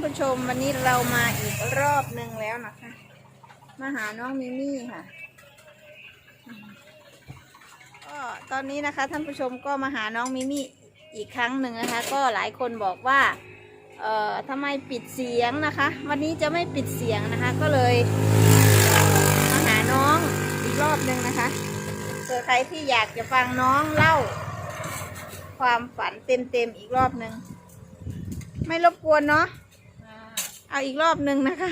านผู้ชมวันนี้เรามาอีกรอบหนึ่งแล้วนะคะ มาหาน้องมิมี่ค่ะก็ตอนนี้นะคะท่านผู้ชมก็มาหาน้องมิมี่อีกครั้งหนึ่งนะคะ ก็หลายคนบอกว่าเอ่อทำไมปิดเสียงนะคะ วันนี้จะไม่ปิดเสียงนะคะ ก็เลยมาหาน้องอีกรอบหนึ่งนะคะเผื่อใครที่อยากจะฟังน้องเล่า ความฝันเต็มๆอีกรอบหนึ่งไม่รบกวนเนาะ เอาอีกรอบหนึ่งนะคะ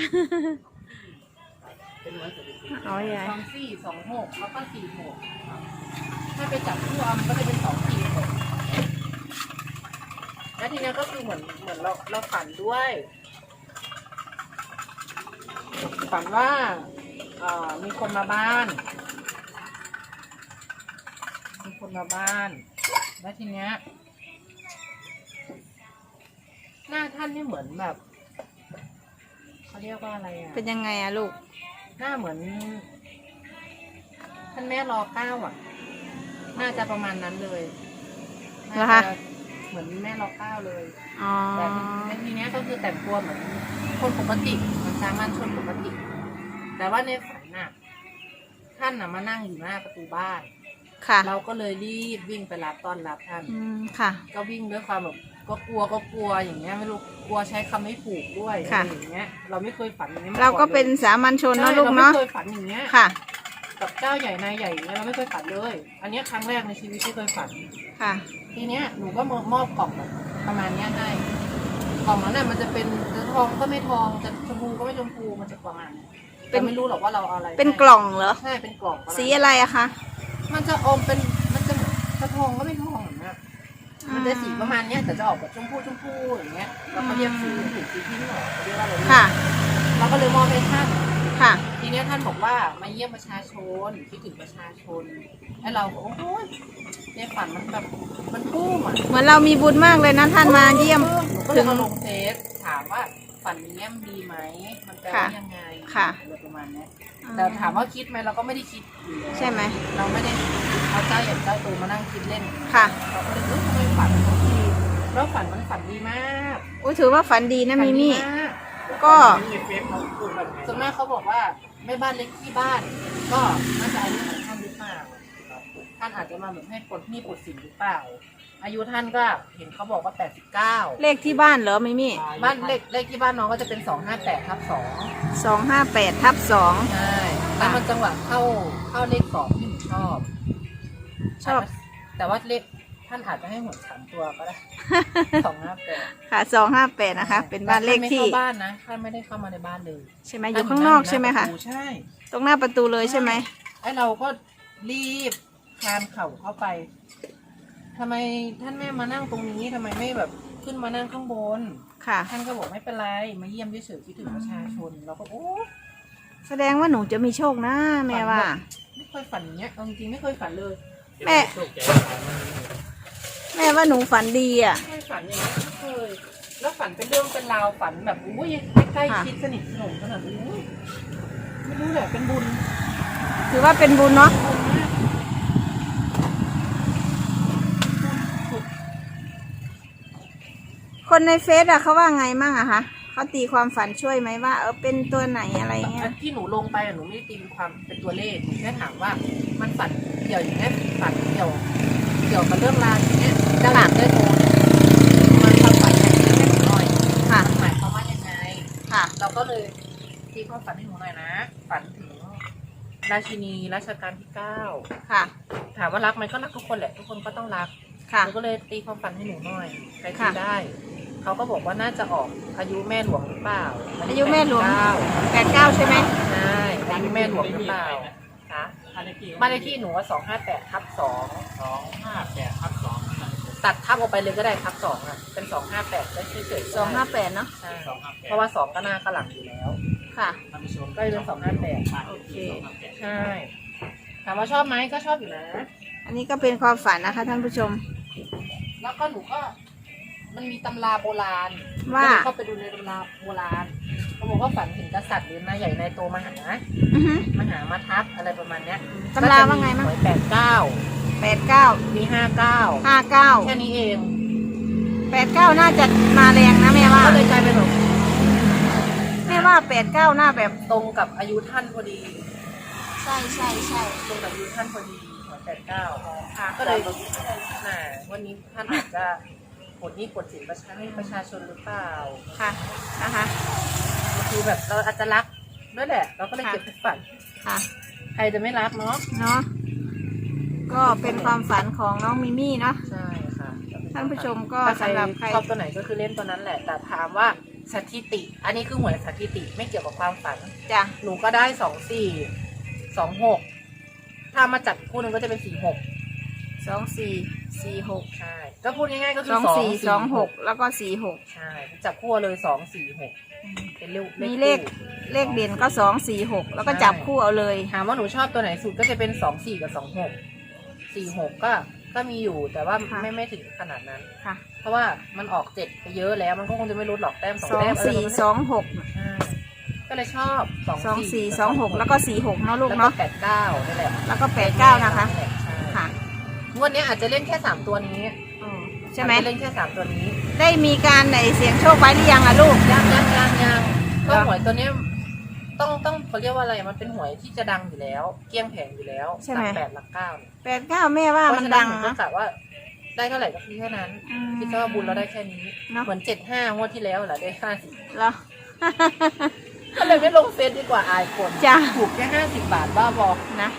เอาใหญ่สองสี่สองหกแล้วก็สี่หกถ้าไปจับคู่เอามันก็จะเป็นสองสี่หกแล้วทีเนี้ยก็คือเหมือนเหมือนเราเราฝันด้วย ฝันว่าเอ่อมีคนมาบ้าน มีคนมาบ้าน แล้วทีเนี้ยหน้าท่านนี่เหมือนแบบ เขาเรียกว่าอะไรอะเป็นยังไงอะลูก หน้าเหมือนท่านแม่รอเก้าอะ น่าจะประมาณนั้นเลยเหรอคะ น่าจเหมือนแม่รอเก้าเลยอ๋อ แต่ในทีเนี้ยก็คือแต่งตัวเหมือนคนปกติมันสามัญชนปกติ แต่ว่าในฝันน่ะท่านน่ะมานั่งอยู่หน้าประตูบ้าน ค่ะเราก็เลยรีบวิ่งไปรับต้อนรับท่าน อืมค่ะ ก็วิ่งด้วยความแบบ ก็กลัวก็กลัวอย่างเงี้ยไม่รู้กลัวใช้คำไม่ถูกด้วยอะค่ะ ไรอย่างเงี้ยเราไม่เคยฝันอย่างนี้ยมาเราก็อนลยเป็นสามัญชนใช่เนาะลูกเราเนาะไม่เคยฝันอย่างเงี้ยค่ะ กับเจ้าใหญ่นายใหญ่อย่างเงี้ยเราไม่เคยฝันเลย อันเนี้ยครั้งแรกในชีวิตที่เคยฝัน ค่ะ ทีเนี้ยหนูก็มามอบกล่องแบบประมาณเนี้ยให้กล่องนั้นน่ะมันจะเป็นจะทองก็ไม่ทองจะชมพูก็ไม่ชมพูมันจะประมาณนี้เป็นแต่ไม่รู้หรอกว่าเราเอาอะไรเป็นให้กล่องเหรอ ใช่เป็นกล่องประมาณสีอะไรอะคะ มันจะอมเป็นมันจะเหมือนจะทองก็ไม่ทองอย่างเงี้ย มันจะสีประมาณเนี้ยแต่จะออกแบบชมพูชมพูอย่างเงี้ยเราก็เรียกสีถูกสีพิ้งหรอเรียกว่าอะไรค่ะ เราก็เลยมอบให้ท่านค่ะ ทีเนี้ยท่านบอกว่ามาเยี่ยมประชาชนคิดถึงประชาชนแล้วเราก็โอ้โหในฝันมันแบบมันปลื้มอะเหมือนเรามีบุญมากเลยนะท่านมาเยี่ยมหนูก็เลยมาลงเฟซถามว่าฝันอย่างเงี้ยมันดีไหมมันแปลว่ายังไงค่ะ อะไรประมาณเนี้ย แต่ถามว่าคิดไหมเราก็ไม่ได้คิดอยู่แล้วใช่ไหมเราไม่ได้เอาเจ้าอย่างเจ้าตัวมานั่งคิดเล่นค่ะเราก็เลยเอ้ยทำไมฝันมันดีแล้วฝันมันฝันดีมากอุ้ยถือว่าฝันดีนะฝัมิดีมี่มากก็ส่วนมากเขาบอกว่าแม่บ้านเล็กที่บ้าน ก็น่าจะอายุของท่านหรือเปล่า ท่านอาจจะมาเหมือนให้ปลดหนี้ปลดสินหรือเปล่า อายุท่านก็เห็นเขาบอกว่า89เลขที่บ้านเหรอมิมี่บ้านเลขเลขที่บ้านน้องก็จะเป็น 258ทับ2สองห้าแปดทับสองใช่แล้วมันจังหวะเข้าเข้าเลขสองที่หนูชอบ ชอบ แต่ว่าเลขท่านอาจจะให้หวยสามตัวก็ได้ สองห้าแปดค่ะสองห้าแปดนะคะ เป็นบ้านเลขที่ไม่เข้าบ้านนะท่านไม่ได้เข้ามาในบ้านเลยใช่ไหมอยู่ข้างนอกใช่ไหมคะท่านอยู่น้าประตูใช่ ตรงหน้าประตูเลยใช่ไหม ไอเราก็รีบ คลานเข่าเข้าไปทำไมท่านแม่มานั่งตรงนี้ทำไมไม่แบบขึ้นมานั่งข้างบน ค่ะ ท่านก็บอกไม่เป็นไร มาเยี่ยมเฉยๆคิดถึงประชาชนเราก็โอ้แสดงว่าหนูจะมีโชคนะแม่ว่า ไม่เคยฝันอย่างเงี้ยเอาจริงๆไม่เคยฝันเลยแม่แม่ว่าหนูฝันดีอะ ไม่เคยฝันอย่างเงี้ยไม่เคย แล้วฝันเป็นเรื่องเป็นราวฝันแบบอุ้ยใกล้ค่ะๆชิดสนิทสนมขนาดนี้อุ้ยไม่รู้แหละเป็นบุญ ถือว่าเป็นบุญเนาะ บุญมาก คนในเฟซอะเขาว่าไงมั่งอะคะเขาตีความฝันช่วยไหมว่า เออเป็นตัวไหนอะไรเงี้ย ที่หนูลงไปอะหนูไม่ได้ตีเป็นความเป็นตัวเลขหนูแค่ถามว่ามันฝันเกี่ยวอย่างเงี้ยฝันเกี่ยว เกี่ยวกับเรื่องราวอย่างเงี้ยเจ้าหลังได้โทรเนี่ยมันความฝันอย่างนี้ให้หนูหน่อยค่ะ มันหมายความว่ายังไง ค่ะ เราก็เลยตีความฝันให้หนูหน่อยนะ ฝันถึงราชินีรัชกาลที่เก้าค่ะ ถามว่ารักไหมก็รักทุกคนแหละทุกคนก็ต้องรักค่ะ หนูก็เลยตีความฝันให้หนูหน่อยใครตีค่ะ ได้ เขาก็บอกว่าน่าจะออกอายุแม่หลวงหรือเปล่าอายุแม่หลวงเก้าแปดเก้าใช่ไหมใช่อายุแม่หลวงหรือเปล่าคะบ้านเลขที่บ้านเลขที่หนูว่าสองห้าแปดทับสองสองห้าแปดทับสองตัดทับออกไปเลยก็ได้ทับสองอะ เป็นสองห้าแปดได้เฉยๆสองห้าแปดเนาะใช่สองห้าแปดเพราะว่าสองก็หน้าก็หลังอยู่แล้ว ค่ะท่านผู้ชมก็เลยเป็นสองห้าแปดโอเคใช่ถามว่าชอบไหมก็ชอบอยู่นะ อันนี้ก็เป็นความฝันนะคะท่านผู้ชม แล้วก็หนูก็ มันมีตำราโบราณว่า ก็เลยเข้าไปดูในตำราโบราณเขาบอกว่าฝันถึงกษัตริย์หรือนายใหญ่นายโตมาหาอือฮึ มาหามาทับอะไรประมาณเนี้ยตำราว่าไงมั่งหวยแปดเก้าแปดเก้ามีห้าเก้าห้าเก้าแค่นี้เองแปดเก้าน่าจะมาแรงนะแม่ว่าก็เลยกลายเป็นแบบแปดเก้าหน้าแบบ ตรงกับอายุท่านพอดี ใช่ใช่ใช่ตรงกับอายุท่านพอดีหัวแปดเก้าค่ะก็เลยน่ะวันนี้ท่านอาจจะ ปลดหนี้ปลดสินประชาให้ประชาชนหรือเปล่าค่ะนะคะบางทีแบบเราอาจจะรักด้วยแหละ เราก็เลยค่ะเก็บไปฝันค่ะ ใครจะไม่รักเนาะเนาะก็เป็นความฝันของน้องมิมี่เนาะ ใช่ค่ะท่านผู้ชมก็ถ้าใครสำหรับใครชอบตัวไหนก็คือเล่นตัวนั้นแหละ แต่ถามว่าสถิติ อันนี้คือหวยสถิติไม่เกี่ยวกับความฝันจ้ะหนูก็ได้สองสี่สองหกถ้ามาจัดคู่หนึงก็จะเป็นสี่หกสองสี่ สี่หกใช่ก็พูดง่ายๆก็คืสอองสองสี่สองหกแล้วก็สี่หกใช่จับคู่เลยสองสี่หกเป็นเลขมีเลขคู่เลขเด่นก็สองสี่หกแล้วก็จับคู่เอาเลยถามว่าหนูชอบตัวไหนสุดก็จะเป็นสองสี่กับสองหกสี่หกก็ก็มีอยู่แต่ว่าค่ะไม่ไม่ถึงขนาดนั้น ค่ะเพราะว่ามันออกเจ็ดไปเยอะแล้วมันก็คงจะไม่ลดหรอกแต้มสองสองแต้มเสี่สองหกใช่ก็เลยชอบสองสองสี่สองหกแล้วก็สี่หกเนาะลูกแล้วก็เนาะแปดเก้านี่แหละแล้วก็แปดเก้านะคะใช่ค่ะ งวดนี้อาจจะเล่นแค่สามตัวนี้ใช่ไหมอาจจะเล่นแค่สามตัวนี้ได้มีการในเสียงโชคไว้หรือยังอะลูก ยังยังยังยังเหรก็อหวยตัวเนี้ยต้องต้องเขาเรียกว่าอะไรมันเป็นหวยที่จะดังอยู่แล้ว เกลี้ยงแผงอยู่แล้วใช่ไหมลักแปดหลักเก้าเนี่ยแปดเก้าแม่ว่าเพมันราะฉะดังหนูก็นะกะว่าได้เท่าไหร่ก็คือแค่นั้นอืมคิดว่าบุญเราได้แค่นี้เนาะเหมือนเจ็ดห้างวดที่แล้วแหละได้ห้าสิบเหรอ ก็เลยไม่ลงเฟซดีกว่าอายคนจ้ะ ถูกแค่ห้าสิบบาทบ้าบอ นะ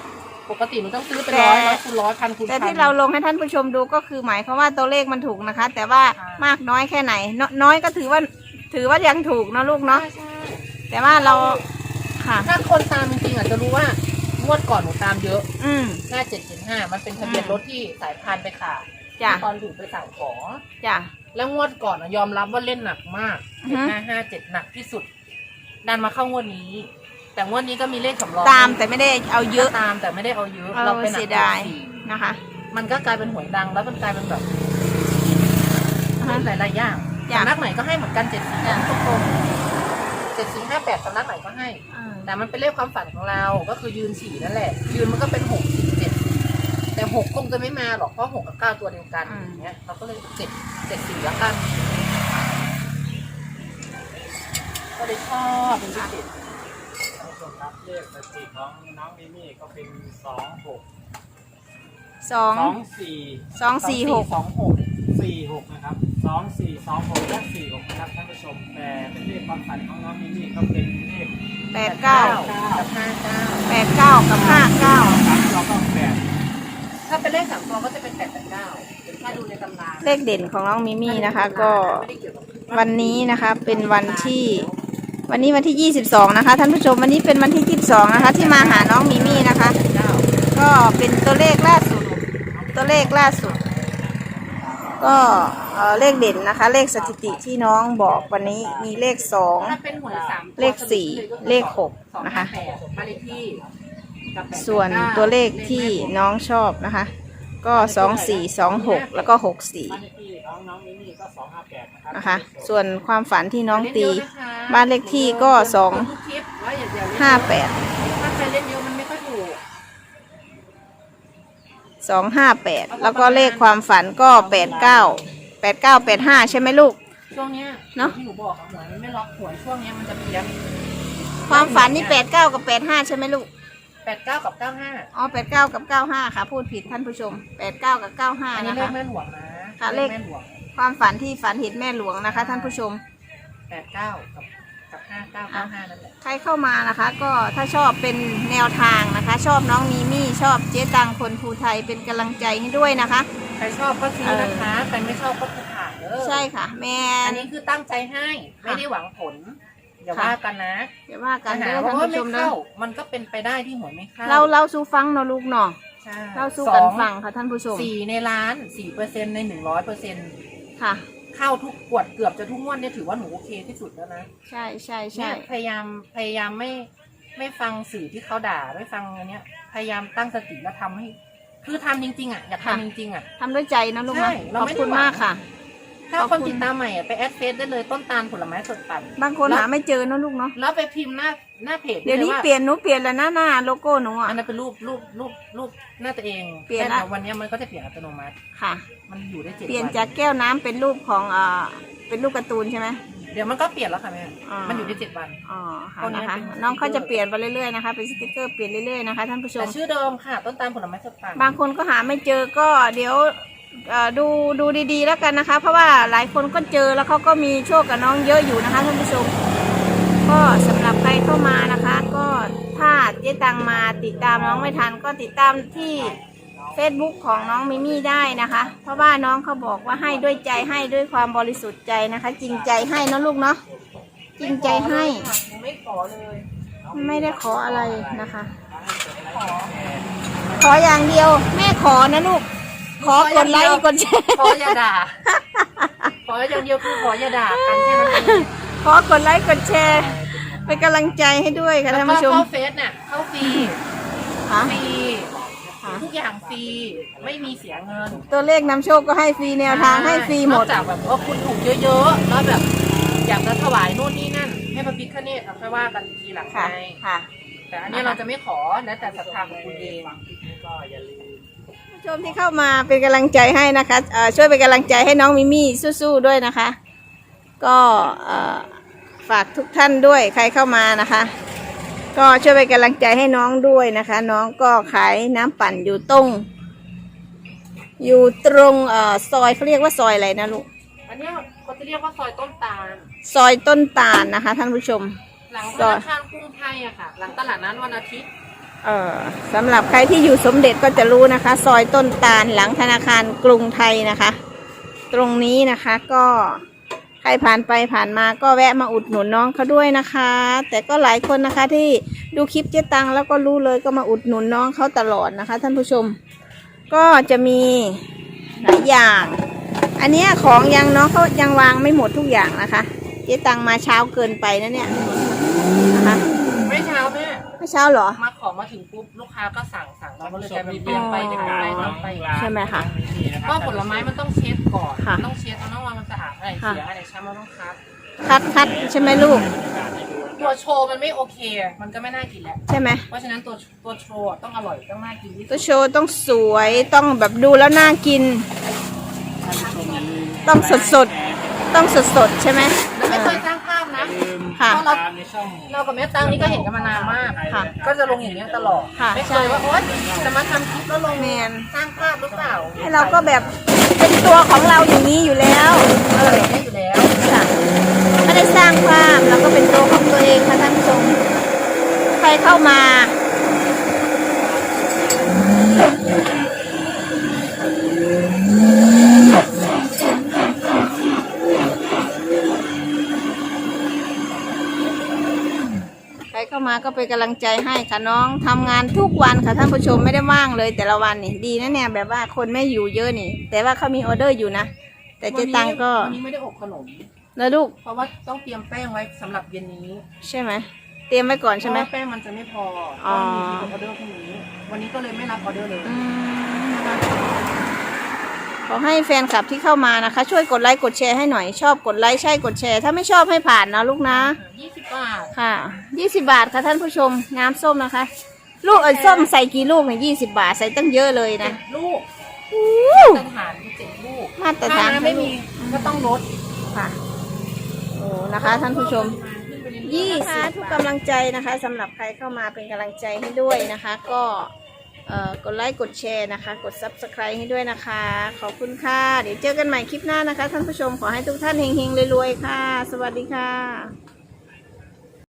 ปกติหนูต้องซื้อเป็นแต่ร้อยร้อยคูณร้อยพันคูณแต่พันที่เราลงให้ท่านผู้ชมดูก็คือหมายความว่าตัวเลขมันถูกนะคะ แต่ว่าค่ะ มากน้อยแค่ไหนนน้อยก็ถือว่าถือว่ายังถูกเนาะลูกเนาะใช่ใช่ แต่ว่าเราค่ะ ถ้าคนตามจริงๆอาจจะรู้ว่างวดก่อนหนูตามเยอะอืมห้าเจ็ดเจ็ดห้ามันเป็นทะเบียนอืม รถที่สายพานไปขายจ้ะตอนถูกไปสั่งของ จ้ะ แล้วงวดก่อนอะยอมรับว่าเล่นหนักมากอือเจ็ดฮึห้าห้าเจ็ดหนักที่สุดดันมาเข้างวดนี้ แต่งวดนี้ก็มีเลขสำรองตามแต่ไม่ได้เอาเยอะก็ตามแต่ไม่ได้เอาเยอะเออเราไปหนักเสียดายสี่นะคะ มันก็กลายเป็นหวยดังแล้วมันกลายเป็นแบบอ่าฮะหลายๆอย่างจ้ะสำนักไหนก็ให้เหมือนกันเจ็ดสี่จ้ะทุกคนเจ็ดสี่ห้าแปดสำนักไหนก็ให้อืมแต่มันเป็นเลขความฝันของเราก็คือยืนสี่นั่นแหละ ยืนมันก็เป็นหกสิบเจ็ดแต่หกคงจะไม่มาหรอกเพราะหกกับเก้าตัวเดียวกันอย่างเงี้ยเราก็เลยเจ็ดเจ็ดสี่แล้วกันก็เลยชอบเป็นพิเศษท่านผู้ชม ครับเลขสถิติของน้องมิมี่ก็เป็นสองหกสองสองสี่สองสี่หกสองหกสี่หกนะครับสองสี่สองหกและสี่หกนะครับท่านผู้ชมแต่เป็นเลขความฝันของน้องมิมี่ก็เป็นเลขแปดเก้ากับห้าเก้าแปดเก้ากับห้าเก้าสามตัวก็แปดถ้าเป็นเลขสามตัวก็จะเป็นแปดแปดเก้าถ้าดูในตำราเลขเด่นของน้องมิมี่นะคะ ก็ไม่ได้เกี่ยวกับวันนี้นะคะเป็นวันที่ วันนี้วันที่ 22 นะคะ ท่านผู้ชมวันนี้เป็นวันที่ 22 นะคะ ที่มาหาน้องมิมี่นะคะเก้าก็เป็นตัวเลขล่าสุด ตัวเลขล่าสุด ก็เอ่อเลขเด่นนะคะ เลขสถิติที่น้องบอกวันนี้มีเลขสองถ้าเป็นหวยสามตัวเลขสี่เลขหกนะคะ สองห้าแปดบ้านเลขที่กับแปดส่วนตัวเลขที่น้องชอบนะคะ ก็สองสี่สองหกแล้วก็หกสี่บ้า นเลขที่ของน้องมิมี่ก็สองห้าแปดนะครับนะคะ ส่วนความฝันที่น้องตีเล่นเยอะนะคะบ้านเลขที่ก็สองทุกคลิปว่าอย่าอย่าเล่นเยอะห้าแปดถ้าใครเล่นเยอะมันไม่ค่อยถูกสองห้าแปดแล้วก็เลขความฝันก็แปดเก้าแปดเก้าแปดห้าใช่ไหมลูก ช่วงเนี้ยเนอะ ที่หนูบอกอะหวยมันไม่ล็อกหวยช่วงเนี้ยมันจะเพี้ยนความฝันนี่แปดเก้ากับแปดห้าใช่ไหมลูก แปดเก้ากับเก้าห้าอ๋อแปดเก้ากับเก้าห้าค่ะ พูดผิดท่านผู้ชมแปดเก้ากับเก้าห้าอันนี้นะเลขคะ แม่หลวงนะ ค่ะเลข แม่หลวงความฝันที่ฝันเห็นแม่หลวงนะคะ ท่านผู้ชม แปดเก้ากับกับห้าเก้าเก้าห้านั่นแหละใครเข้ามานะคะ ก็ถ้าชอบเป็นแนวทางนะคะ ชอบน้องมีมี่ชอบเจ๊ตังคนภูไทยเป็นกำลังใจให้ด้วยนะคะ ใครชอบก็ซื้อนะคะ ใครไม่ชอบก็คือผ่านเด้อใช่ค่ะ แม่อันนี้คือตั้งใจให้ไม่ได้หวังผลอย่าค่ะ ว่ากันนะอย่าว่ากันหาเด้อว่าท่านไม่ผู้ชมเด้อเข้ามันก็เป็นไปได้ที่หวยไม่เข้าเราเราสู้ฟังเนาะลูกเนาะใช่ เราสู้สกันองฟังค่ะท่านผู้ชมสี่ในล้านสี่เปอร์เซ็นในหนึ่งร้อยเปอร์เซ็นค่ะ เข้าทุกกวดเกือบจะทุกงวดเนี่ยถือว่าหนูโอเคที่สุดแล้วนะ ใช่ใช่เนี่ใช่ยพยายามพยายามไม่ไม่ฟังสื่อที่เขาด่าไม่ฟังอันเนี้ย พยายามตั้งสติแล้วทำให้ คือทำจริง ๆอะอยากทำจริงๆอะทำด้วยใจนะลูกใช่นะเราขอบไม่ได้คุณหวังมากค่ะถ้าขอบคนคุณติดตามใหม่อะไปแอดเฟซได้เลยต้นตาลผลไม้สดปั่นบางคนแล้วหาไม่เจอเนอะลูกเนาะแล้วไปพิมพ์หน้า หน้าเพจเดี๋ยวนี้ลาเปลี่ยนหนูเปลี่ยนแล้วหน้าหน้าโลโก้หนูอะ อันนั้นเป็นรูปรูปรูปรูปหน้าตัวเองเปลี่ยนละ แต่วันเนี้ยมันก็จะเปลี่ยนอัตโนมัติ ค่ะ มันอยู่ได้เจ็ดเปลี่ยนวันจากแก้วน้ำเป็นรูปของอ่าเป็นรูปการ์ตูนใช่ไหมใเดี๋ยวมันก็เปลี่ยนแล้วค่ะแม่อ่ามั มันอยู่ที่เจ็ดวัน อ๋อค่ะตัวนี้นะคะ เป็น น้องเขาจะเปลี่ยนไปเรื่อยๆนะคะเป็นสติกเกอร์เปลี่ยนเรื่อยๆนะคะท่านผู้ชแต่ม ชื่อเดิมค่ะ ต้นตาลผลไม้สดต่างบางคนก็หาไม่เจอก็เดี๋ยวเอ่อดูดูดีๆแล้วกันนะคะ เพราะว่าหลายคนก็เจอแล้วเขาก็มีโชคกับน้องเยอะอยู่นะคะท่านผู้ชม ก็สำ มานะคะ ก็ถ้าเจ๊ตังมาติดตามน้องไม่ทันก็ติดตามที่ Facebook ของน้องมิมี่ได้นะคะ เพราะว่าน้องเขาบอกว่าให้ด้วยใจให้ด้วยความบริสุทธิ์ใจนะคะ จริงใจให้นะลูกเนาะจริงใจให้ค่ะหนูไม่ขอเลยไม่ได้ขออะไรนะคะไม่ขอ ขออย่างเดียว แม่ขอนะลูก ขอกดไลค์กดแชร์ ขออย่าด่า ขออย่างเดียวคือขออย่าด่ากันแค่นั้นเอง ขอกดไลค์กดแชร์ เป็นกำลังใจให้ด้วยค่ะแล้วท่านก็ผู้ชม เข้าเฟซเนี่ยเข้าฟรีค่ะ ฟรีค่ะ ทุกอย่างฟรีไม่มีเสียเงินตัวเลขนำโชคก็ให้ฟรีแนวทางให้ฟรีหมด นอกจากแบบว่าคุณถูกเยอะๆแล้วแบบ อยากจะถวายนู่นนี่นั่น ให้พระพิฆเนศเอาค่อยว่ากันทีหลังค่ะ ไงค่ะ แต่อันนี้เราจะไม่ขอแล้วแต่ศรัทธาของคุณเองก็อย่าลืมผู้ชมที่เข้ามาเป็นกำลังใจให้นะคะเอ่อช่วยเป็นกำลังใจให้น้องมิมี่สู้ๆด้วยนะคะ ก็เอ่อ ฝากทุกท่านด้วยใครเข้ามานะคะ ก็ช่วยเป็นกำลังใจให้น้องด้วยนะคะ น้องก็ขายน้ำปั่นอยู่ตรง อยู่ตรงเอ่อซอยเขาเรียกว่าซอยอะไรนะลูกอันเนี้ยเขาจะเรียกว่าซอยต้นตาล ซอยต้นตาลนะคะ ท่านผู้ชม หลังธซอยนาคารกรุงไทยอะค่ะ หลังตลาดนั้นวันอาทิตย์ เอ่อสำหรับใครที่อยู่สมเด็จก็จะรู้นะคะ ซอยต้นตาลหลังธนาคารกรุงไทยนะคะ ตรงนี้นะคะก็ ใครผ่านไปผ่านมาก็แวะมาอุดหนุนน้องเขาด้วยนะคะ แต่ก็หลายคนนะคะที่ดูคลิปเจ๊ตังแล้วก็รู้เลยก็มาอุดหนุนน้องเขาตลอดนะคะ ท่านผู้ชม ก็จะมีหลายอย่าง อันนี้ของยังน้องเขายังวางไม่หมดทุกอย่างนะคะ เจ๊ตังมาเช้าเกินไปนะเนี่ยนะคะาแม่ไม่เช้าเหรอ มาของมาถึงปุ๊บลูกค้าก็สั่งสั่งเราก็เลยกลายเป็นเรียงไปเรียงไปทำไปใช่ไหมคะเพราะผลไม้มันต้องเช็ดก่อนค่ะต้องเช็ดต้องว่ามันสะอาดอะไรค่ะเสียอะไรช้ำเราต้องคัดคัดคัดใช่ไหมลูก ตัวโชว์มันไม่โอเค มันก็ไม่น่ากินแล้วใช่ไหมเพราะฉะนั้นตัวตัวโชว์ต้องอร่อยต้องน่ากินที่ตัสุวดโชว์ต้องสวยต้องแบบดูแล้วน่ากิน ต้องสดสดๆต้องสดสดๆใช่ไหม มค่ะตามในช่องเรากับแม่ตังนี่ก็เห็นกันมานานมากค่ะ ก็จะลงอย่างนี้ยตลอดค่ะไม่เคยว่าโอ๊ยจะมาทำคลิปแล้วลงแมนสร้างภาพหรือเปล่าให้เราก็แบบเป็นตัวของเราอย่างนี้อยู่แล้วเอออย่างนี้ยอยู่แล้วค่ะไม่ได้สร้างภาพเราก็เป็นตัวของตัวเองค่ะท่านผู้ชมใครเข้ามา ใคร เข้ามาก็เป็นกำลังใจให้ค่ะน้องทำงานทุกวันค่ะท่านผู้ชมไม่ได้ว่างเลย แต่ละวันนี่ดีนะเนี่ยแบบว่าคนไม่อยู่เยอะนี่ แต่ว่าเขามีออเดอร์อยู่นะ แต่เจ๊ตังก็วันนี้ไม่ได้อบขนมแล้วลูก เพราะว่าต้องเตรียมแป้งไว้สำหรับเย็นนี้ ใช่ไหมเตรียมไว้ก่อนใช่ไหมเพราะว่าแป้งมันจะไม่พออ๋อต้องมีออเดอร์พรุ่งนี้ วันนี้ก็เลยไม่รับออเดอร์เลยอืมขอให้แฟนคลับที่เข้ามานะคะ ช่วยกดไลค์กดแชร์ให้หน่อยชอบกดไลค์ใช่กดแชร์ ถ้าไม่ชอบให้ผ่านนะลูกนะยี่สิ บบาทค่ะยี่สิบาทค่ะท่านผู้ชมน้ำส้มนะคะ ลูกเอ้ยส้มใส่กี่ลูกเนี่ยยี่สิบาทใส่ตั้งเยอะเลยนะ ลูกอู้มาตรฐานคือเจ็ดลูกมาตรฐานถ้น้ำไม่มีก็ต้องลดค่ะโอ้นะคะท่านผู้ชมยี่ค่ะทุกกำลังใจนะคะสำหรับใครเข้ามาเป็นกำลังใจให้ด้วยนะคะ ก็เอ่อกดไลค์กดแชร์นะคะ กด subscribe ให้ด้วยนะคะ ขอบคุณค่ะ เดี๋ยวเจอกันใหม่คลิปหน้านะคะ ท่านผู้ชมขอให้ทุกท่านเฮงๆรวยๆค่ะ สวัสดีค่ะ